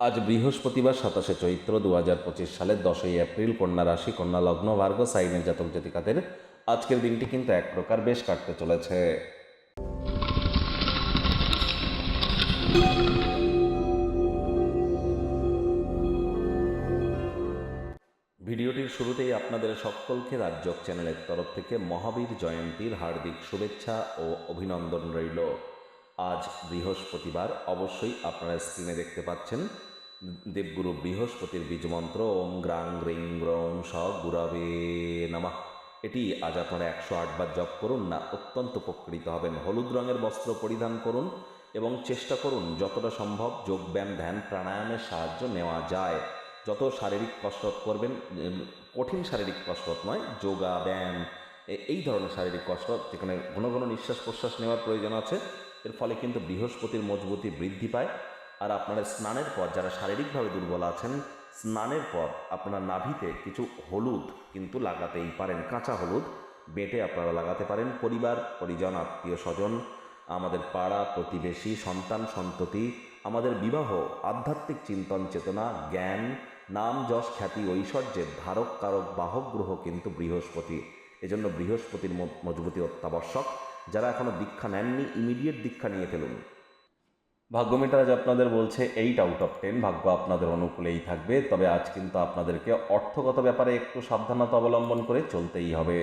আজ বৃহস্পতিবার সাতাশে চৈত্র দু হাজার পঁচিশ সালের দশই এপ্রিল কন্যা রাশি, কন্যা লগ্ন ভার্গ সাইনের জাতক জাতিকাদের আজকের দিনটি কিন্তু এক প্রকার বেশ কাটতে চলেছে। ভিডিওটির শুরুতেই আপনাদের সকলকে রাজ্যক চ্যানেলের তরফ থেকে মহাবীর জয়ন্তীর হার্দিক শুভেচ্ছা ও অভিনন্দন রইল। আজ বৃহস্পতিবার অবশ্যই আপনারা স্ক্রিনে দেখতে পাচ্ছেন, দেবগুরু বৃহস্পতির বীজমন্ত্র ওম গ্রাং গ্রিং গ্রং স গুরাবে নামা। এটি আজ আপনারা একশো আটবার জপ করুন, না অত্যন্ত উপকৃত হবেন। হলুদ রঙের বস্ত্র পরিধান করুন এবং চেষ্টা করুন যতটা সম্ভব যোগব্যায়াম ধ্যান, প্রাণায়ামের সাহায্য নেওয়া যায়। যত শারীরিক কসরত করবেন কঠিন শারীরিক কসরত নয়, যোগা, ব্যায়াম এই ধরনের শারীরিক কসরত যেখানে ঘন ঘন নিঃশ্বাস প্রশ্বাস নেওয়ার প্রয়োজন আছে। এর ফলে কিন্তু বৃহস্পতির মজবুতি বৃদ্ধি পায়। আর আপনারা স্নানের পর যারা শারীরিকভাবে দুর্বল আছেন, স্নানের পর আপনার নাভিতে কিছু হলুদ কিন্তু লাগাতেই পারেন, কাঁচা হলুদ বেটে আপনারা লাগাতে পারেন। পরিবার, পরিজন, আত্মীয় স্বজন, আমাদের পাড়া, প্রতিবেশী, সন্তান, সন্ততি, আমাদের বিবাহ, আধ্যাত্মিক চিন্তন চেতনা, জ্ঞান, নাম, যশ, খ্যাতি ঐশ্বর্যের ধারক, কারক, বাহক, গ্রহ কিন্তু বৃহস্পতি। এজন্য বৃহস্পতির মজবুতি অত্যাবশ্যক। যারা এখনও দীক্ষা নেননি ইমিডিয়েট দীক্ষা নিয়ে ফেলুন। ভাগ্যমিটার আজ আপনাদের বলছে এইট আউট অফ টেন ভাগ্য আপনাদের অনুকূলেই থাকবে, তবে আজ কিন্তু আপনাদেরকে অর্থগত ব্যাপারে একটু সাবধানতা অবলম্বন করে চলতেই হবে।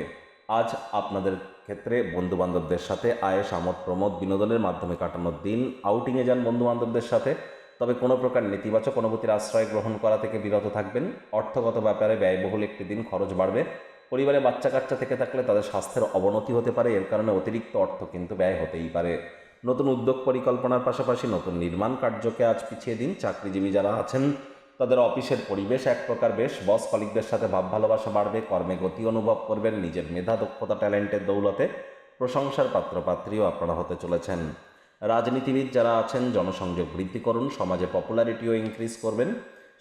আজ আপনাদের ক্ষেত্রে বন্ধুবান্ধবদের সাথে আয়েস আমোদ প্রমোদ বিনোদনের মাধ্যমে কাটানোর দিন আউটিংয়ে যান বন্ধুবান্ধবদের সাথে, তবে কোনো প্রকার নেতিবাচক অনুভূতির আশ্রয় গ্রহণ করা থেকে বিরত থাকবেন। অর্থগত ব্যাপারে ব্যয়বহুল একটি দিন খরচ বাড়বে পরিবারে বাচ্চা কাচ্চা থেকে থাকলে তাদের স্বাস্থ্যের অবনতি হতে পারে, এর কারণে অতিরিক্ত অর্থ কিন্তু ব্যয় হতেই পারে। নতুন উদ্যোগ পরিকল্পনার পাশাপাশি নতুন নির্মাণ কার্যকে আজ পিছিয়ে দিন চাকরিজীবী যারা আছেন। তাদের অফিসের পরিবেশ এক প্রকার বেশ, বস কলিকদের সাথে ভাব ভালোবাসা বাড়বে, কর্মে গতি অনুভব করবেন, নিজের মেধা, দক্ষতা, ট্যালেন্টের দৌলতে প্রশংসার পাত্রপাত্রীও আপনারা হতে চলেছেন। রাজনীতিবিদ যারা আছেন, জনসংযোগ বৃদ্ধি করুন, সমাজে পপুলারিটিও ইনক্রিজ করবেন।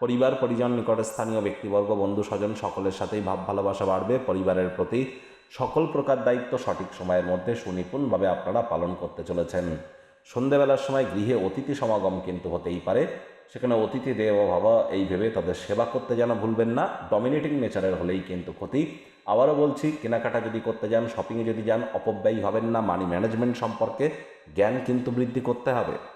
পরিবার, পরিজন নিকটে স্থানীয় ব্যক্তিবর্গ, বন্ধু, স্বজন সকলের সাথেই ভাব, ভালোবাসা বাড়বে। পরিবারের প্রতি সকল প্রকার দায়িত্ব সঠিক সময়ের মধ্যে সুনিপুণভাবে আপনারা পালন করতে চলেছেন। সন্ধেবেলার সময় গৃহে অতিথি সমাগম কিন্তু হতেই পারে। সেখানে অতিথি দেব, ভাবা, এই ভেবে তাদের সেবা করতে যেন ভুলবেন না। ডমিনেটিং নেচারের হলেই কিন্তু ক্ষতি। আবারও বলছি, কেনাকাটা যদি করতে যান শপিংয়ে যদি যান, অপব্যয়ী হবেন না। মানি ম্যানেজমেন্ট সম্পর্কে জ্ঞান কিন্তু বৃদ্ধি করতে হবে।